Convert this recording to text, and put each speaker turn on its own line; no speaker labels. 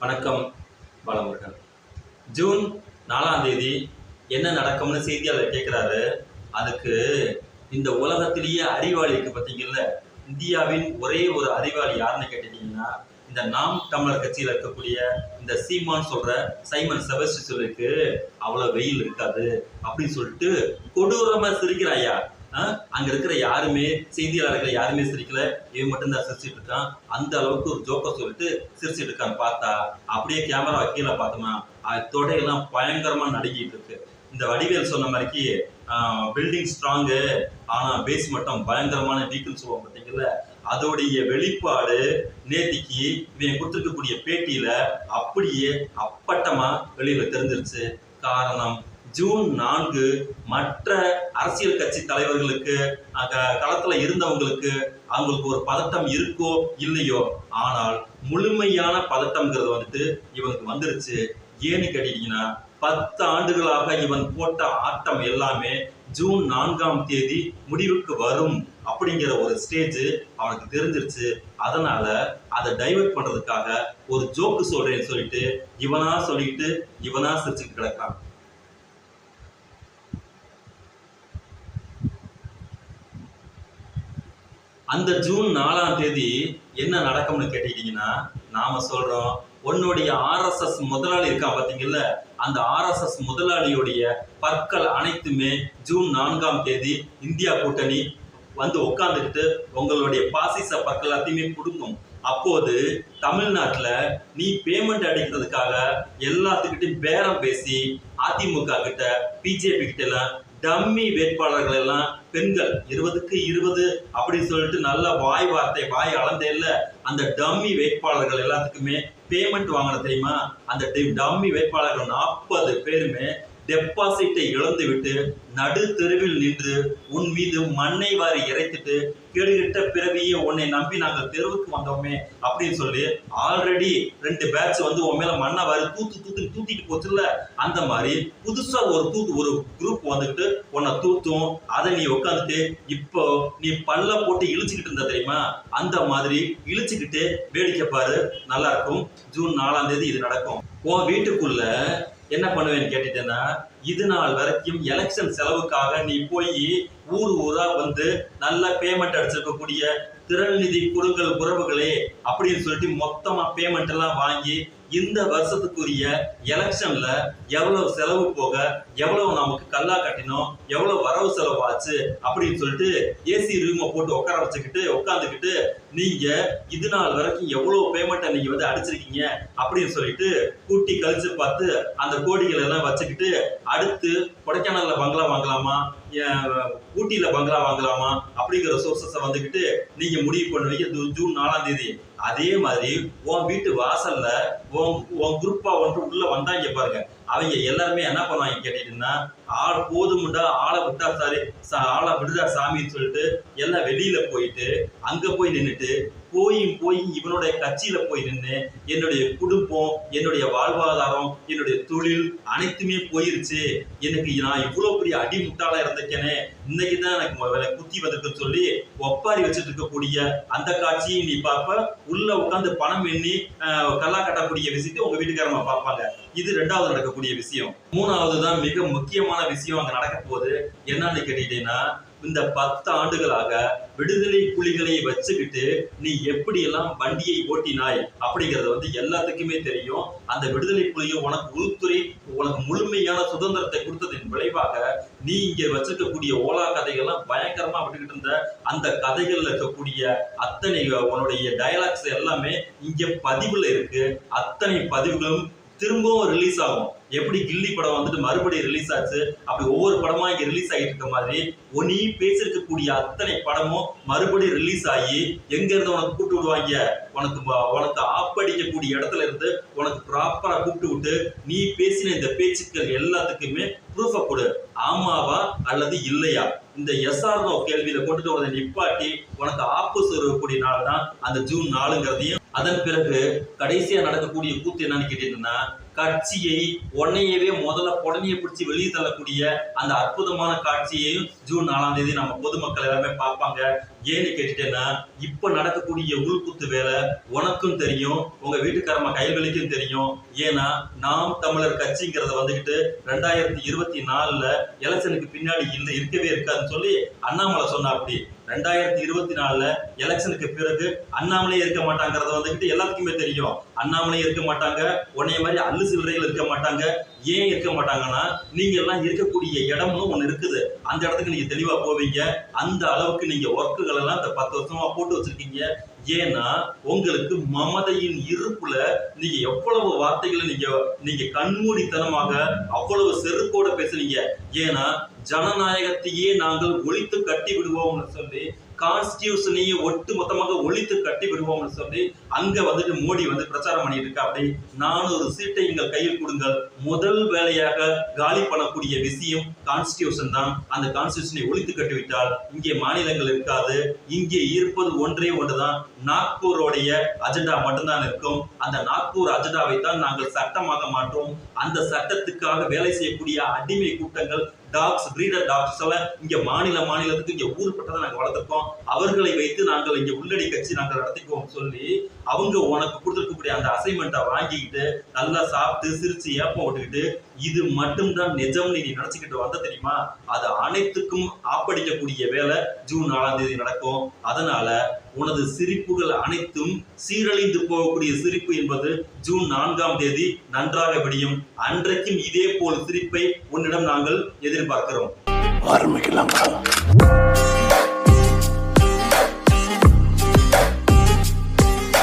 வணக்கம் வளமுருகன் ஜூன் நாலாம் தேதி என்ன நடக்கும்னு செய்தியாளர் கேட்குறாரு அதுக்கு இந்த உலகத்திலேயே அறிவாளி இருக்கு பார்த்தீங்கல்ல இந்தியாவின் ஒரே ஒரு அறிவாளி யாருன்னு கேட்டீங்கன்னா இந்த நாம் தமிழர் கட்சியில் இருக்கக்கூடிய இந்த சீமான் சொல்ற சைமன் செபஸ்டிசலுக்கு அவ்வளவு வெயில் இருக்காது அப்படின்னு சொல்லிட்டு கொடூரமா சிரிக்கிறாயா அங்க இருக்கிற யாருமே செய்தியாளர்கள் யாருமே சிரிக்கல. இவன் மட்டும்தான் சிரிச்சிட்டு இருக்கான். அந்த அளவுக்கு ஒரு ஜோக்க சொல்லிட்டு சிரிச்சிட்டு இருக்கான்னு பார்த்தா அப்படியே கேமரா கீழே பார்த்தோம்னா அது தொடையெல்லாம் பயங்கரமா நடுங்கிட்டு இருக்கு. இந்த வடிவேல் சொன்ன மாதிரிக்கு பில்டிங் ஸ்ட்ராங்கு ஆனா பேஸ் மட்டும் பயங்கரமான வீக்குன்னு சொல்லுவோம் பார்த்தீங்கல்ல? அதோடைய வெளிப்பாடு நேத்திக்கு இவன் கொடுத்துருக்கக்கூடிய பேட்டியில அப்படியே அப்பட்டமா வெளியில தெரிஞ்சிருச்சு. காரணம் ஜூன் நான்கு மற்ற அரசியல் கட்சி தலைவர்களுக்கு களத்தில் இருந்தவங்களுக்கு அவங்களுக்கு ஒரு பதட்டம் இருக்கோ இல்லையோ? ஆனால் முழுமையான பதட்டம்ங்கிறது வந்துட்டு இவனுக்கு வந்துருச்சு. ஏன்னு கேட்டீங்கன்னா பத்து ஆண்டுகளாக இவன் போட்ட ஆட்டம் எல்லாமே ஜூன் நான்காம் தேதி முடிவுக்கு வரும் அப்படிங்கிற ஒரு ஸ்டேஜ் அவனுக்கு தெரிஞ்சிருச்சு. அதனால அதை டைவெர்ட் பண்றதுக்காக ஒரு ஜோக்கு சொல்றேன்னு சொல்லிட்டு இவனா சொல்லிட்டு இவனா சிரிச்சுட்டு கிடக்கான் அந்த ஜூன் நாலாம் தேதி என்ன நடக்கும்னு கேட்டீங்கன்னா நாம சொல்றோம் உன்னுடைய ஆர்எஸ்எஸ் முதலாளி இருக்கான் பார்த்தீங்கல்ல அந்த ஆர்எஸ்எஸ் முதலாளியுடைய பற்கள் அனைத்துமே ஜூன் நான்காம் தேதி இந்தியா கூட்டணி வந்து உட்காந்துக்கிட்டு உங்களுடைய பாசிச பற்கள் எல்லாத்தையுமே கொடுக்கும். அப்போது தமிழ்நாட்டில் நீ பேமெண்ட் அடிக்கிறதுக்காக எல்லாத்துக்கிட்டையும் பேரம் பேசி அதிமுக கிட்ட பிஜேபி கிட்ட எல்லாம் டம்மி வேட்பாளர்கள் எல்லாம் பெண்கள். இருபதுக்கு இருபது அப்படின்னு சொல்லிட்டு நல்ல வாய் வார்த்தை வாய் அளந்தேல்ல அந்த டம்மி வேட்பாளர்கள் எல்லாத்துக்குமே பேமெண்ட் வாங்கின தெரியுமா? அந்த டம்மி வேட்பாளர்கள் நாற்பது பேருமே டெபாசிட்டை இழந்து விட்டு நடு தெருவில் நின்று உன் மீது மண்ணை வாரி இறைத்துட்டு கேடுகிட்ட பிறவியே உன்னை நம்பி நாங்கள் தெருவுக்கு வந்தோமே அப்படின்னு சொல்லி ஆல்ரெடி ரெண்டு பேட்ச் வந்து உன் மேல மண்ணை வாரி தூத்து தூத்து தூத்திட்டு போச்சுல்ல? அந்த மாதிரி புதுசா ஒரு தூத்து ஒரு குரூப் வந்துட்டு உன்னை தூத்தும் அதை நீ உட்காந்துட்டு இப்போ நீ பல்ல போட்டு இழிச்சுக்கிட்டு இருந்த தெரியுமா? அந்த மாதிரி இழிச்சுக்கிட்டு வேடிக்கை பாரு நல்லா இருக்கும். ஜூன் நாலாம் தேதி இது நடக்கும். உன் வீட்டுக்குள்ள என்ன பண்ணுவேன்னு கேட்டுட்டேன்னா இது நாள் வரைக்கும் எலெக்ஷன் செலவுக்காக நீ போய் ஊர் ஊரா வந்து நல்ல பேமெண்ட் அடிச்சிருக்கக்கூடிய திரள்நிதி குழுக்கள் உறவுகளே அப்படின்னு சொல்லிட்டு மொத்தமா பேமெண்ட் எல்லாம் வாங்கி இந்த வருஷத்துக்குரிய எலெக்ஷன்ல எவ்வளவு செலவு போக எவ்வளவு நமக்கு கல்லா கட்டினோம் எவ்வளவு வரவு செலவு ஆச்சு அப்படின்னு சொல்லிட்டு ஏசி ரூமை போட்டு உட்கார வச்சுக்கிட்டு உட்காந்துக்கிட்டு நீங்க இது நாள் வரைக்கும் எவ்வளவு பேமெண்ட்டை நீங்க வந்து அடிச்சிருக்கீங்க அப்படின்னு சொல்லிட்டு கூட்டி கழிச்சு பார்த்து அந்த கோடிகள் எல்லாம் வச்சுக்கிட்டு அடுத்து கொடைக்கானல்ல பங்களா வாங்கலாமா? ஊட்டியில பங்களா வாங்கலாமா அப்படிங்கிற சோர்சஸை வந்துக்கிட்டு நீங்க முடிவு பண்ணுவீங்க ஜூன் நாலாம் தேதி. அதே மாதிரி உன் வீட்டு வாசல்ல உன் உன் குரூப்பா ஒன்று உள்ள வந்தாங்க பாருங்க. அவங்க எல்லாருமே என்ன பண்ணுவாங்க கேட்டீங்கன்னா ஆள் போதுமுண்டா ஆளை விட்டா சாரி சா- ஆளை விடுதா சாமின்னு சொல்லிட்டு எல்லாம் வெளியில போயிட்டு அங்க போய் நின்னுட்டு போயும் போய் இவனுடைய கட்சியில போய் நின்று என்னுடைய குடும்பம் என்னுடைய வாழ்வாதாரம் என்னுடைய தொழில் அனைத்துமே போயிருச்சு. எனக்கு நான் இவ்வளவு பெரிய அடி முட்டாளா இருந்திருக்கேனே. இன்னைக்கு தான் எனக்கு முதல்ல குத்தி வந்திருக்குன்னு சொல்லி ஒப்பாரி வச்சுட்டு இருக்கக்கூடிய அந்த காட்சியை நீ பார்ப்ப உள்ள உட்காந்து பணம் எண்ணி கல்லா கட்டக்கூடிய விஷயத்தை உங்க வீட்டுக்காரமா பார்ப்பாங்க. இது ரெண்டாவது நடக்கக்கூடிய விஷயம். மூணாவது தான் மிக முக்கியமான விஷயம் அங்க நடக்க போகுது. என்னன்னு கேட்டீங்கன்னா இந்த பத்து ஆண்டுகளாக விடுதலை புலிகளை வச்சுக்கிட்டு நீ எப்படியெல்லாம் வண்டியை ஓட்டினாய் அப்படிங்கறது வந்து எல்லாத்துக்குமே தெரியும். அந்த விடுதலை புலிகள் உனக்கு உள்துறை உனக்கு முழுமையான சுதந்திரத்தை கொடுத்ததின் விளைவாக நீ இங்க வச்சிருக்கக்கூடிய ஓலா கதைகள்லாம் பயங்கரமா விட்டுக்கிட்டு இருந்த அந்த கதைகள்ல இருக்கக்கூடிய அத்தனை உன்னுடைய டயலாக்ஸ் எல்லாமே இங்க பதிவுல இருக்கு. அத்தனை பதிவுகளும் திரும்பவும் ரிலீஸ் ஆகும். எப்படி கில்லி படம் வந்துட்டு மறுபடியும் ரிலீஸ் ஆச்சு? அப்படி ஒவ்வொரு படமா இங்க ரிலீஸ் ஆகிட்டு இருக்க மாதிரி ஒனி நீ அத்தனை படமும் மறுபடியும் ரிலீஸ் ஆகி எங்க இருந்து உனக்கு கூப்பிட்டு விடுவாங்க? உனக்கு உனக்கு ஆப்படிக்கக்கூடிய இடத்துல இருந்து உனக்கு ப்ராப்பரா கூப்பிட்டு விட்டு நீ பேசின இந்த பேச்சுக்கள் எல்லாத்துக்குமே ப்ரூஃபை கொடு. ஆமாவா அல்லது இல்லையா? இந்த எஸ்ஆர்னோ கேள்வியில கொண்டுட்டு உனதை நிப்பாட்டி உனக்கு ஆப்பு சொல்லக்கூடிய நாள் தான் அந்த ஜூன் நாலுங்கிறதையும் அதன் பிறகு கடைசியா நடக்கக்கூடிய கூத்து என்னன்னு கேட்டீங்கன்னா கட்சியை உன்னையவே முதல்ல புடனையை பிடிச்சி வெளியே தள்ளக்கூடிய அந்த அற்புதமான காட்சியையும் ஜூன் நாலாம் தேதி நம்ம பொதுமக்கள் எல்லாமே பார்ப்பாங்க. ஏன்னு கேட்டுட்டேன்னா இப்போ நடக்கக்கூடிய உள்குத்து வேலை உனக்கும் தெரியும் உங்க வீட்டுக்காரமா கைவலிக்கும் தெரியும். ஏன்னா நாம் தமிழர் கட்சிங்கிறத வந்துகிட்டு ரெண்டாயிரத்தி இருபத்தி நாலுல எலெக்ஷனுக்கு பின்னாடி இல்லை இருக்கவே இருக்காதுன்னு சொல்லி அண்ணாமலை சொன்னா அப்படி ரெண்டாயிரத்தி இருபத்தி நாலுல எலெக்ஷனுக்கு பிறகு அண்ணாமலே இருக்க மாட்டாங்கிறத வந்துகிட்டு எல்லாத்துக்குமே தெரியும். அண்ணாமலே இருக்க மாட்டாங்க உன்னைய மாதிரி அல்லு சில்லறைகள் இருக்க மாட்டாங்க ஏன் இருக்க மாட்டாங்கன்னா நீங்க எல்லாம் இருக்கக்கூடிய இடமும் ஒண்ணு இருக்குது. அந்த இடத்துக்கு நீங்க தெளிவா போவீங்க. அந்த அளவுக்கு நீங்க ஒர்க்குகள் எல்லாம் இந்த பத்து வருஷமா போட்டு வச்சிருக்கீங்க. ஏன்னா உங்களுக்கு மமதையின் இருப்புல நீங்க எவ்வளவு வார்த்தைகளை நீங்க நீங்க கண்மூடித்தனமாக அவ்வளவு செருக்கோட பேசுறீங்க ஏன்னா ஜனநாயகத்தையே நாங்கள் ஒழித்து கட்டி விடுவோம்னு சொல்லி கான்ஸ்டியூஷனையே ஒட்டு மொத்தமாக ஒழித்து கட்டி விடுவோம்னு சொல்லி அங்க வந்துட்டு மோடி வந்து பிரச்சாரம் பண்ணிட்டு இருக்கா அப்படி நானூறு சீட்டை எங்கள் கையில் கொடுங்கள். முதல் வேலையாக காலி பண்ணக்கூடிய விஷயம் கான்ஸ்டியூஷன் தான். அந்த கான்ஸ்டியூஷனை ஒழித்து கட்டிவிட்டால் இங்கே மாநிலங்கள் இருக்காது. இங்கே இருப்பது ஒன்றே ஒன்றுதான். நாக்பூரோடைய அஜெண்டா மட்டும்தான் இருக்கும். அந்த நாக்பூர் அஜெண்டாவை தான் நாங்கள் சட்டமாக மாற்றோம். அந்த சட்டத்துக்காக வேலை செய்யக்கூடிய அடிமை கூட்டங்கள் டாக்ஸ் பிரீடர் டாக்ஸ் எல்லாம் இங்க மாநில மாநிலத்துக்கு இங்க ஊர்பட்டதை நாங்கள் வளர்த்துருக்கோம். அவர்களை வைத்து நாங்கள் இங்க உள்ளடி கட்சி நாங்கள் நடத்திக்குவோம் சொல்லி அவங்க உனக்கு கொடுத்துருக்கக்கூடிய அந்த அசைன்மெண்ட்டை வாங்கிக்கிட்டு நல்லா சாப்பிட்டு சிரிச்சு ஏப்பம் விட்டுக்கிட்டு இது மட்டும்தான் நிஜம் நீ நினைச்சுக்கிட்டு வந்த தெரியுமா? அது அனைத்துக்கும் ஆப்படிக்கக்கூடிய வேலை ஜூன் நாலாம் தேதி நடக்கும். அதனால உனது சிரிப்புகள் அனைத்தும் சீரழிந்து போகக்கூடிய சிரிப்பு என்பது ஜூன் நான்காம் தேதி நன்றாக விடியும். அன்றைக்கும் இதே போல் சிரிப்பை உன்னிடம் நாங்கள் எதிர்பார்க்கிறோம்.
ஆரம்பிக்கலாங்களா